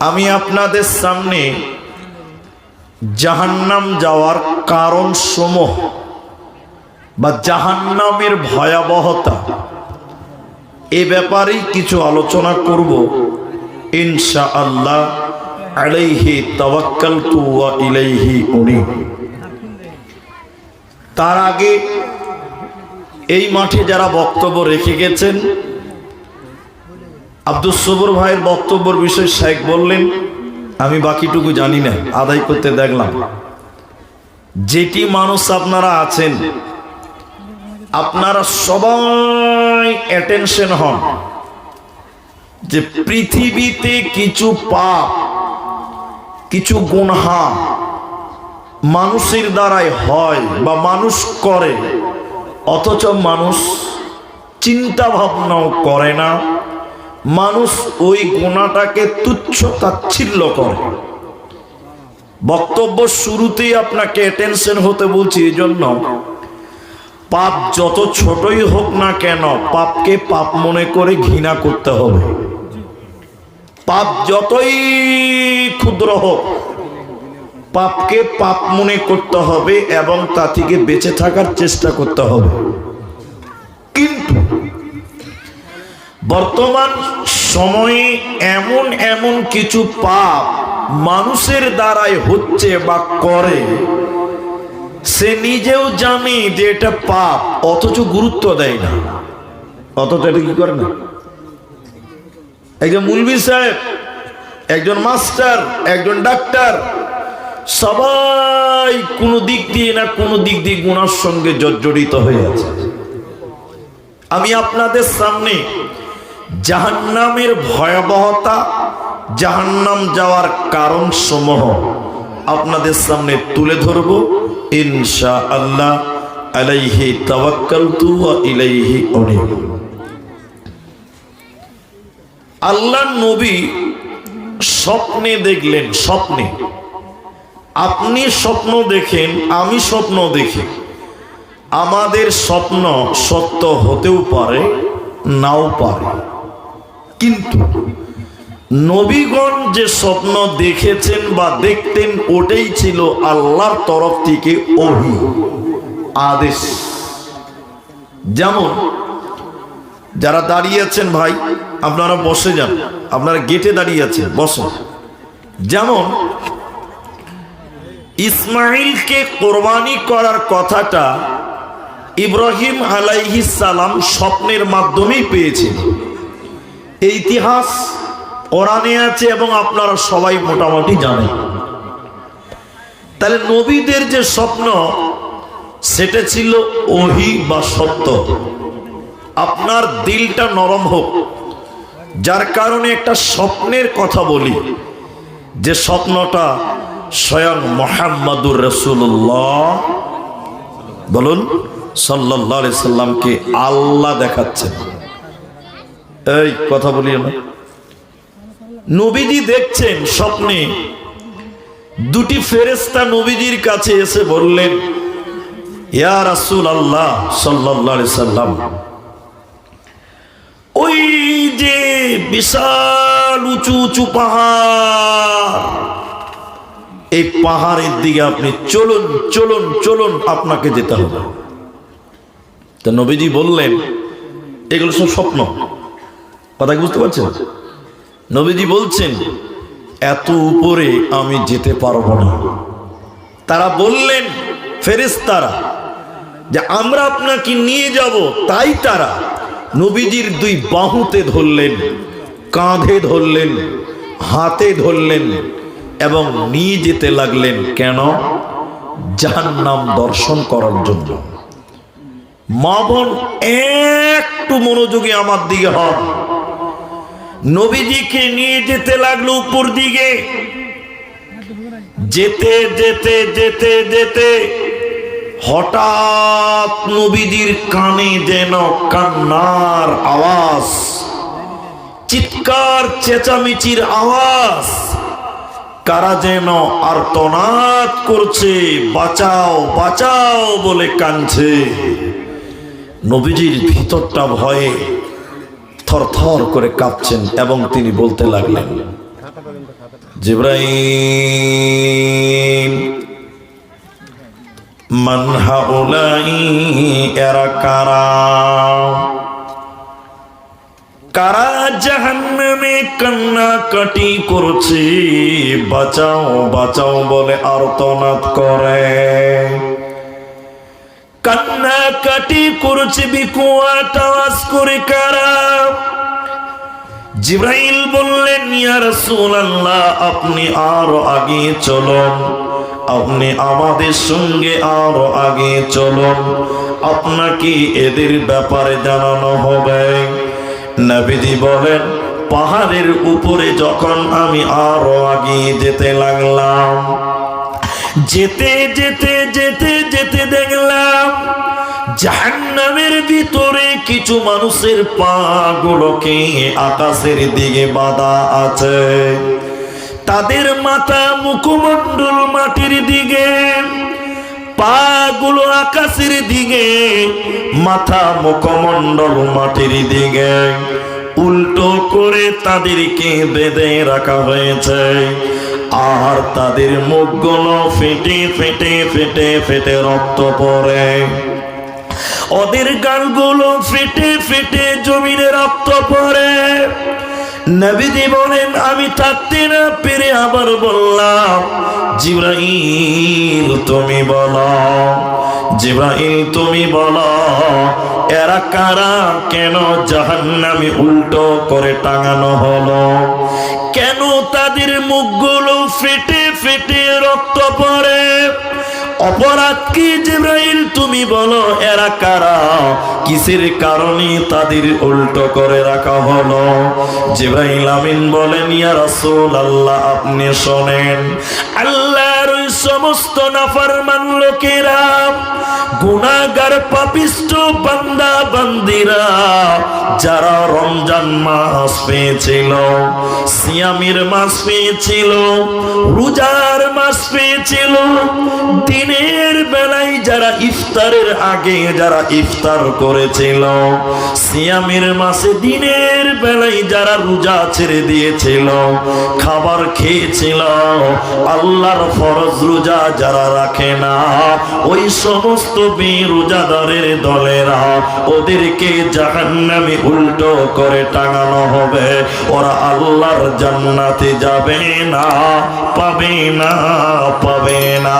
আমি আপনাদের সামনে জাহান্নাম যাওয়ার কারণ সমূহ বা জাহান্নামের ভয়াবহতা এ ব্যাপারেই কিছু আলোচনা করব। ইনশা আল্লাহ আলাইহি তাওয়াক্কাল ওয়া ইলাইহি উনি। তার আগে এই মাঠে যারা বক্তব্য রেখে গেছেন আব্দুল সবর ভাইয়ের বক্তব্যের বিষয় শেখ বললেন, আমি বাকিটুকু জানি না, আদায় করতে দেখলাম। যেটি মানুষ আপনারা আছেন, আপনারা সবাই অ্যাটেনশন হন যে পৃথিবীতে কিছু পাপ, কিছু গুনহা মানুষের দ্বারাই হয় বা মানুষ করে, অথচ মানুষ চিন্তা ভাবনাও করে না। মানুষ ওই গোনাটাকে তুচ্ছ তাচ্ছিল্য করে। বক্তব্য শুরুতেই আপনাকে অ্যাটেনশন হতে বলছি এই জন্য পাপ যত ছোটই হোক না কেন পাপকে পাপ মনে করে ঘৃণা করতে হবে। পাপ যতই ক্ষুদ্র হোক, পাপকে পাপ মনে করতে হবে এবং তা থেকে বেঁচে থাকার চেষ্টা করতে হবে। বর্তমান সময়ে এমন এমন কিছু পাপ মানুষের দ্বারাই হচ্ছে বা করে। সে নিজেও জানে যে এটা পাপ, অথচ গুরুত্ব দেয় না। অথচ এটা কি করে না? একজন মুলবি সাহেব, একজন মাস্টার, একজন ডাক্তার, সবাই কোনো দিক দিয়ে না কোনো দিক দিয়ে গুণার সঙ্গে জর্জরিত হয়ে আছে। আমি আপনাদের সামনে জাহান্নামের ভয়াবহতা, জাহান্নাম যাওয়ার কারণ সমূহ আপনাদের সামনে তুলে ধরব। ইনশা আল্লাহ আলাইহি তাওয়াক্কালতু ওয়া ইলাইহি আল্লাহ নবী স্বপ্নে দেখলেন, স্বপ্নে। আপনি স্বপ্ন দেখেন, আমি স্বপ্ন দেখি। আমাদের স্বপ্ন সত্য হতেও পারে, নাও পারে। কিন্তু নবীগণ যে স্বপ্ন দেখেছেন বা দেখতেন ওটাই ছিল আল্লাহর তরফ থেকে ওহি, আদেশ। যেমন, যারা দাঁড়িয়ে আছেন ভাই, আপনারা বসে যান। আপনারা গেটে দাঁড়িয়ে আছেন, বসুন। যেমন ইসমাইলকে কোরবানি করার কথাটা ইব্রাহিম আলাইহি সালাম স্বপ্নের মাধ্যমেই পেয়েছেন এই ইতিহাস কোরআনে আছে এবং আপনারা সবাই মোটামুটি জানেন। তাহলে নবীদের যে স্বপ্ন, সেটা ছিল ওহি বা সত্য। আপনার দিলটা নরম হোক। যার কারণে একটা স্বপ্নের কথা বলি, যে স্বপ্নটা স্বয়ং মোহাম্মদুর রসুল্লাহ বলুন সাল্লাহ সাল্লামকে আল্লাহ দেখাচ্ছেন। এই, কথা বলি না। নবীজি দেখছেন স্বপ্নে। দুটি ফেরেস্তা নবীজির কাছে এসে বললেন, ইয়া রাসুল আল্লাহ সাল্লাহ সাল্লাম, ওই যে বিশাল উঁচু উঁচু পাহাড়, এই পাহাড়ের দিকে আপনি চলুন চলুন চলুন, আপনাকে যেতে হবে। তা নবীজি বললেন, এগুলো সব স্বপ্ন। কথা বুঝতে পারছেন? নবীজি বলছেন, এত উপরে আমি যেতে পারব না। তারা বললেন ফেরেস্তারা যে আমরা আপনাকে নিয়ে যাব, তাই তারা নবীজির দুই বাহুতে ধরলেন, কাঁধে ধরলেন, হাতে ধরলেন এবং নিয়ে যেতে লাগলেন। কেন? জাহান্নাম দর্শন করার জন্য। মা বোন, একটু মনোযোগী আমার দিকে হন। নবীজিকে নিয়ে যেতে লাগল উপর দিকে। যেতে যেতে যেতে যেতে হঠাৎ নবীজির কানে যেন কান্নার আওয়াজ, চিৎকার, চেঁচামেচির আওয়াজ, কারা যেন আর আর্তনাদ করছে, বাঁচাও বাঁচাও বলে কানছে নবীজির ভিতরটা ভয়ে থরথর করে কাঁপছেন এবং তিনি বলতে লাগলেন, জিব্রাইল, মান হাউলাই, এরা কারা? কারা জাহান্নামে কান্নাকাটি করছে? বাঁচাও বাঁচাও, বলে আর্তনাদ করে। কান্নাকাটি করছে বিকুয়াট আওয়াজ করে কারা? জিব্রাইল বললেন, ইয়া রাসূলুল্লাহ, আপনি আরও আগে চলুন। আপনি আমাদের সঙ্গে আরও আগে চলুন। আপনাকে এদের ব্যাপারে জানানো হবে। নবীজি বলেন, পাহাড়ের উপরে যখন আমি আরও আগে যেতে লাগলাম যেতে যেতে যেতে যেতে দেখলাম জাহান্নামের ভিতরে কিছু মানুষের পা গুলোকে আকাশের দিকে বাঁধা আছে। তাদের মাথা মুখমণ্ডল মাটির দিকে পা গুলো আকাশের দিকে, মাথা মুখমণ্ডল মাটির দিকে। উল্টো করে তাদেরকে বেঁধে রাখা হয়েছে। আর তাদের মুখগুলো ফেটে ফেটে ফেটে ফেটে রক্ত পড়ে। ওদের গালগুলো ফেটে ফেটে জমিনে রক্ত পড়ে। নবীজি বলেন, আমি থাকতে না পেরে আবার বললাম, জিব্রাইল তুমি বলো, জিব্রাইল তুমি বলো, এরা কারা? কেন জাহান্নামে উল্টো করে টাঙানো হলো? কেন তাদের মুখগুলো ফেটে ফেটে রক্ত পড়ে? অপরাধ কি জিব্রাইল? তুমি বলো, এরা কারা? কিসের কারণে তাদের উল্টো করে রাখা হলো? জিব্রাইল আমিন বলেন, ইয়া রাসূল আল্লাহ আপনি শোনেন। আল্লাহর সমস্ত নাফরমান লোকেরা গুনাহগার পাপিষ্ট বান্দা, বান্দিরা, যারা রমজান মাস পেয়েছিল, সিয়ামের মাস পেয়েছিল, রোজার মাস পেয়েছিল, দিনের বেলায় যারা ইফতারের আগে যারা ইফতার করেছিল, সিয়ামের মাসে দিনের বেলায় যারা রোজা ছেড়ে দিয়েছিল, খাবার খেয়েছিল, আল্লাহর ফরজ রোজা যারা রাখে না, ওই সমস্ত বেরোজাদারের দলেরা ওদেরকে জাহান্নামে উল্টো করে টাঙানো হবে। ওরা আল্লাহর জান্নাতে যাবে না, পাবে না পাবে না।